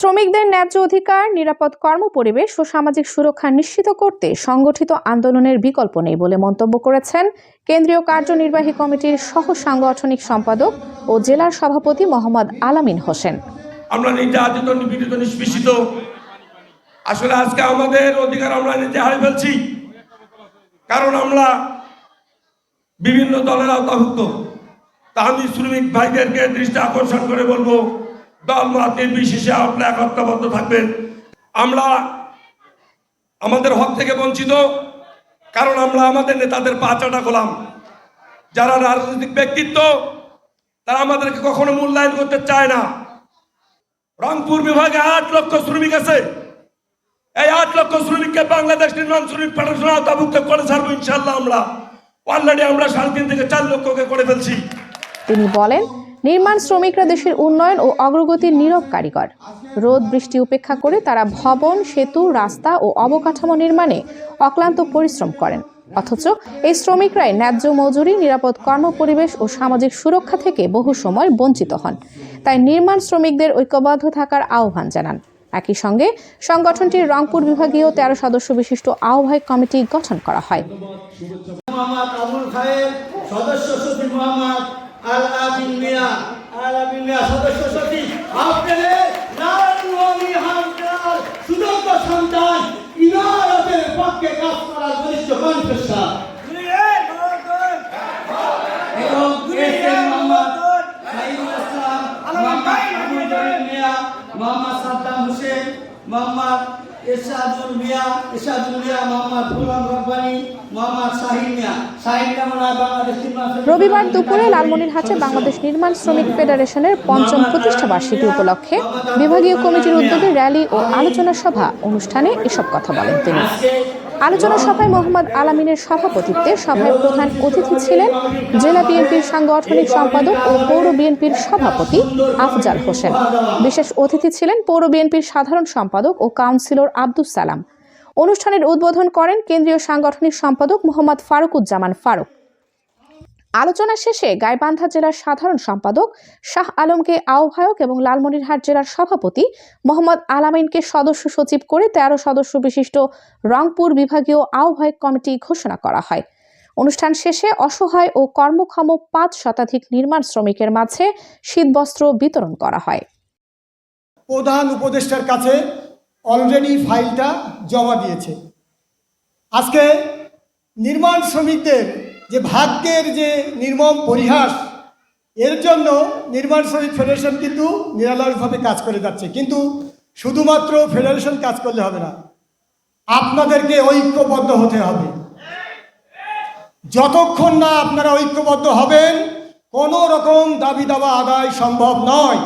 শ্রমিকদের ন্যায্য অধিকার, নিরাপদ কর্মপরিবেশ ও সামাজিক সুরক্ষা নিশ্চিত করতে সংগঠিত আন্দোলনের বিকল্প নেই বলে মন্তব্য করেছেন কেন্দ্রীয় কার্যনির্বাহী কমিটির সহ সাংগঠনিক সম্পাদক ও জেলার সভাপতি মোহাম্মদ আলামিন হোসেন। আমরা নির্যাতিত, নিপীড়িত, নিষ্পেষিত। আসলে আজকে আমাদের অধিকার আমরা নিজে হারিয়ে ফেলছি। কারণ আমরা বিভিন্ন দলের আওতাভুক্ত। তা আমি শ্রমিক ভাইদেরকে দৃষ্টি আকর্ষণ করে বলব দল মত নির্বিশেষে আপনারা একত্রবদ্ধ থাকবেন। আমরা আমাদের হক থেকে বঞ্চিত, কারণ আমরা আমাদের নেতাদের পা চাটা গোলাম। যারা রাজনৈতিক ব্যক্তিত্ব, তারা আমাদেরকে কখনো মূল্যায়ন করতে চায় না। রংপুর বিভাগে আট লক্ষ শ্রমিক আছে। এই আট লক্ষ শ্রমিককে বাংলাদেশ নির্মাণ শ্রমিক ফেডারেশন আওতাভুক্ত করে ছাড়বো ইনশাল্লাহ আমরা। অলরেডি আমরা সাড়ে তিন থেকে চার লক্ষকে করে ফেলছি। তিনি বলেন নির্মাণ শ্রমিকরা দেশের উন্নয়ন ও অগ্রগতির নীরব কারিগর। রোদ, বৃষ্টি উপেক্ষা করে তারা ভবন, সেতু, রাস্তা ও অবকাঠামো নির্মাণে অক্লান্ত পরিশ্রম করেন। অথচ এই শ্রমিকরাই ন্যায্য মজুরি, নিরাপদ কর্মপরিবেশ ও সামাজিক সুরক্ষা থেকে বহু সময় বঞ্চিত হন। তাই নির্মাণ শ্রমিকদের ঐক্যবদ্ধ থাকার আহ্বান জানান। একই সঙ্গে সংগঠনটির রংপুর বিভাগীয় তেরো সদস্য বিশিষ্ট আহ্বায়ক কমিটি গঠন করা হয়। আল আমিন মিয়া আল আমিন মিয়া সদস্য সচিব আপনাদের নারায়ণী হামদার সুযোগ্য সন্তান, ইমারতের পক্ষে কাজ করার বলিষ্ঠ কণ্ঠস্বর। মোহাম্মদ সাদ্দাম হোসেন, মোহাম্মদ ইরশাদুল মিয়া এরশাদুল মিয়া মোহাম্মদ ফুলাম রব্বানি মোহাম্মদ শাহিন মিয়া। শাহিন মিয়া বাংলাদেশ রবিবার দুপুরে লালমনির লালমনিরহাটে বাংলাদেশ নির্মাণ শ্রমিক ফেডারেশনের পঞ্চম প্রতিষ্ঠা বার্ষিকী উপলক্ষে বিভাগীয় কমিটির উদ্যোগে র্যালি ও আলোচনা সভা অনুষ্ঠানে এসব কথা বলেন তিনি। আলোচনা সভায় মোহাম্মদ আলামিনের সভাপতিত্বে সভায় প্রধান অতিথি ছিলেন জেলা বিএনপির সাংগঠনিক সম্পাদক ও পৌর বিএনপির সভাপতি আফজাল হোসেন। বিশেষ অতিথি ছিলেন পৌর বিএনপির সাধারণ সম্পাদক ও কাউন্সিলর আব্দুস সালাম। অনুষ্ঠানের উদ্বোধন করেন কেন্দ্রীয় সাংগঠনিক সম্পাদক মোহাম্মদ ফারুকুজ্জামান ফারুক। আলোচনা শেষে গাইবান্ধা জেলার সাধারণ সম্পাদক শাহ আলমকে আহ্বায়ক এবং লালমনিরহাট জেলার সভাপতি মোহাম্মদ আলামিনকে সদস্য সচিব করে তেরো সদস্য বিশিষ্ট রংপুর বিভাগীয় আহ্বায়ক কমিটি ঘোষণা করা হয়। অনুষ্ঠান শেষে অসহায় ও কর্মক্ষম পাঁচ শতাধিক নির্মাণ শ্রমিকের মাঝে শীতবস্ত্র বিতরণ করা হয়। প্রধান উপদেষ্টার কাছে অলরেডি ফাইলটা জমা দিয়েছে। আজকে নির্মাণ শ্রমিকদের যে ভাগ্যের যে নির্মম পরিহাস, এর জন্য নির্মাণ শ্রমিক ফেডারেশন কিন্তু নিরালয়ভাবে কাজ করে যাচ্ছে। কিন্তু শুধুমাত্র ফেডারেশন কাজ করলে হবে না, আপনাদেরকে ঐক্যবদ্ধ হতে হবে। যতক্ষণ না আপনারা ঐক্যবদ্ধ হবেন, কোনো রকম দাবি দাবা আদায় সম্ভব নয়।